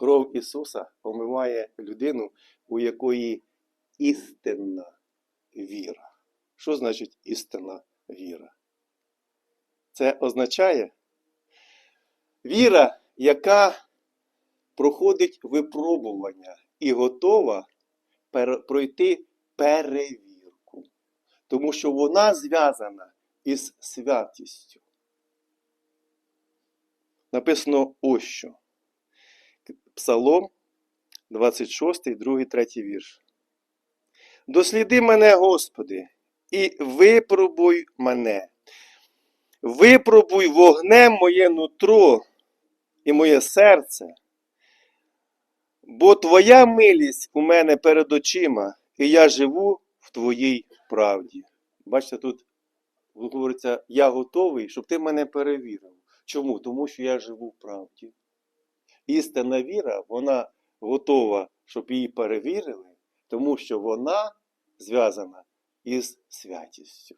Кров Ісуса омиває людину, у якої істинна віра. Що значить істинна віра? Це означає віра, яка проходить випробування і готова пройти перевірку, тому що вона зв'язана із святістю. Написано ось що. Псалом 26, 2, 3 вірш. Досліди мене, Господи, і випробуй мене. Випробуй вогнем моє нутро і моє серце, бо Твоя милість у мене перед очима, і я живу в Твоїй правді. Бачите, тут говориться, я готовий, щоб ти мене перевірив. Чому? Тому що я живу в правді. Істинна віра, вона готова, щоб її перевірили, тому що вона зв'язана із святістю.